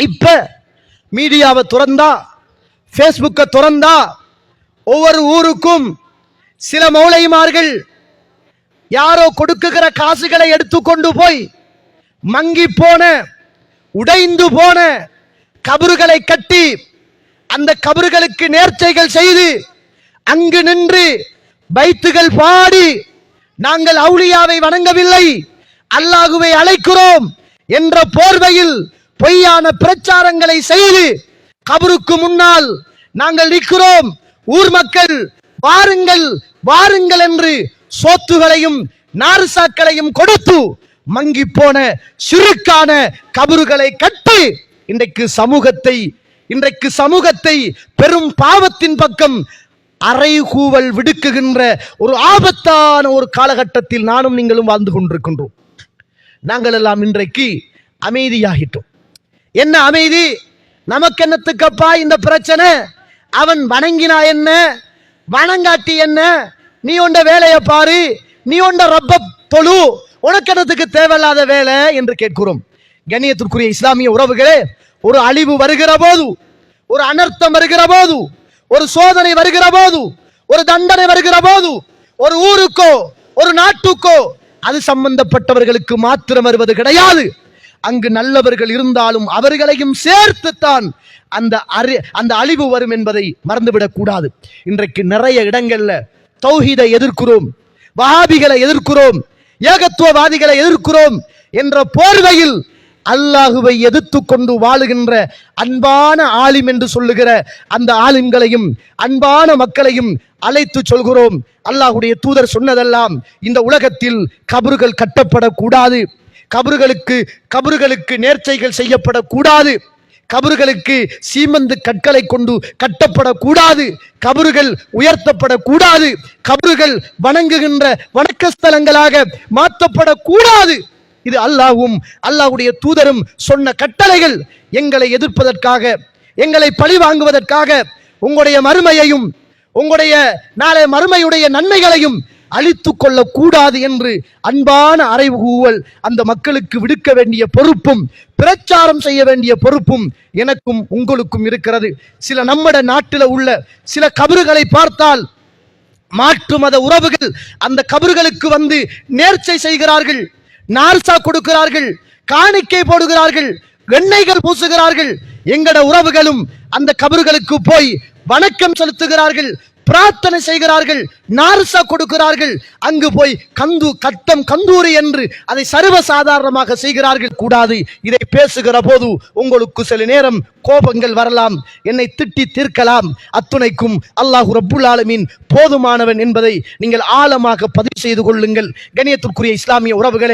இப்போ மீடியாவை துறந்தா ஃபேஸ்புக்கை துறந்தா ஒவ்வொரு ஊருக்கும் சில மௌளைமார்கள் யாரோ கொடுக்குகிற காசுகளை எடுத்துக்கொண்டு போய் மங்கி போன உடைந்து போன கபறுகளை கட்டி அந்த கபறுகளுக்கு நேர்ச்சைகள் செய்து அங்கு நின்று பைத்துகள் பாடி நாங்கள் அவுளியாவை வணங்கவில்லை அல்லாஹுவை அழைக்கிறோம் என்ற போர்வையில் பொய்யான பிரச்சாரங்களை செய்து கபருக்கு முன்னால் நாங்கள் நிற்கிறோம். ஊர் மக்கள் வாருங்கள் வாருங்கள் என்று சோத்துகளையும் நார்சாக்களையும் கொடுத்து மங்கி போன சிறுக்கான கபறுகளை கட்டி இன்றைக்கு சமூகத்தை இன்றைக்கு சமூகத்தை பெரும் பாவத்தின் பக்கம் அறைகூவல் விடுக்குகின்ற ஒரு ஆபத்தான ஒரு காலகட்டத்தில் நானும் நீங்களும் வாழ்ந்து கொண்டிருக்கின்றோம். நாங்கள் எல்லாம் இன்றைக்கு அமைதியாகிட்டோம். என்ன அமைதி? நமக்கு என்னத்துக்கப்பா இந்த பிரச்சனை? அவன் வணங்கினா என்ன? வணங்காட்டி என்ன? நீ உண்ட வேலையை பாரு. நீ உண்ட ரப்ப தொழு. உனக்கெனத்துக்கு தேவையில்லாத வேலை என்று கேட்கிறோம். கண்ணியத்திற்குரிய இஸ்லாமிய உறவுகளே ஒரு அழிவு வருகிற போது ஒரு அனர்த்தம் வருகிற போது ஒரு சோதனை வருகிற போது ஒரு தண்டனை வருகிற போது ஒரு ஊருக்கோ ஒரு நாட்டுக்கோ அது சம்பந்தப்பட்டவர்களுக்கு மாத்திரம் வருவது கிடையாது. அங்கு நல்லவர்கள் இருந்தாலும் அவர்களையும் சேர்த்துத்தான் அந்த அறி அந்த அழிவு வரும் என்பதை மறந்துவிடக் கூடாது. இன்றைக்கு நிறைய இடங்கள்ல தௌஹீதை எதிர்க்கிறோம் வஹாபிகளை எதிர்க்கிறோம் ஏகத்துவவாதிகளை எதிர்க்கிறோம் என்ற போர்வையில் அல்லாஹுவை எதிர்த்து கொண்டு வாழுகின்ற அன்பான ஆலிம் என்று சொல்லுகிற அந்த ஆலிம்களையும் அன்பான மக்களையும் அழைத்து சொல்கிறோம். அல்லாஹுடைய தூதர் சொன்னதெல்லாம் இந்த உலகத்தில் கபறுகள் கட்டப்படக்கூடாது. கபறுகளுக்கு கபறுகளுக்கு நேர்ச்சைகள் செய்யப்படக்கூடாது. கபறுகளுக்கு சீமந்து கற்களை கொண்டு கட்டப்படக்கூடாது. கபறுகள் உயர்த்தப்படக்கூடாது. கபறுகள் வணங்குகின்ற வணக்க ஸ்தலங்களாக மாற்றப்படக்கூடாது. இது அல்லாஹ்வும் அல்லாஹ்வுடைய தூதரும் சொன்ன கட்டளைகள். எங்களை எதிர்ப்பதற்காக எங்களை பழி வாங்குவதற்காக உங்களுடைய மறுமையையும் உங்களுடைய நாளை மறுமையுடைய நன்மைகளையும் அழித்து கொள்ளக்கூடாது என்று அன்பான அறைவுகூவல் அந்த மக்களுக்கு விடுக்க வேண்டிய பொறுப்பும் பிரச்சாரம் செய்ய வேண்டிய பொறுப்பும் எனக்கும் உங்களுக்கும் இருக்கிறது. சில நம்மட நாட்டில் உள்ள சில கபறுகளை பார்த்தால் மாற்று மத உறவுகள் அந்த கபறுகளுக்கு வந்து நேர்ச்சை செய்கிறார்கள் நார்சா கொடுக்கிறார்கள் காணிக்கை போடுகிறார்கள் எண்ணெய்கள் பூசுகிறார்கள். எங்கட உறவுகளும் அந்த கபறுகளுக்கு போய் வணக்கம் செலுத்துகிறார்கள். பிரார்த்தனை செய்கிறார்கள் நார்சா கொடுக்கிறார்கள். அங்கு போய் கந்து கத்தம் கந்தூரி என்று அதை சர்வசாதாரணமாக செய்கிறார்கள். கூடாது இதை பேசுகிற போது உங்களுக்கு சில நேரம் கோபங்கள் வரலாம். என்னை திட்டி தீர்க்கலாம். அத்துணைக்கும் அல்லாஹு ரப்புல் ஆலமின் போதுமானவன் என்பதை நீங்கள் ஆழமாக பதிவு செய்து கொள்ளுங்கள். கணியத்திற்குரிய இஸ்லாமிய உறவுகளே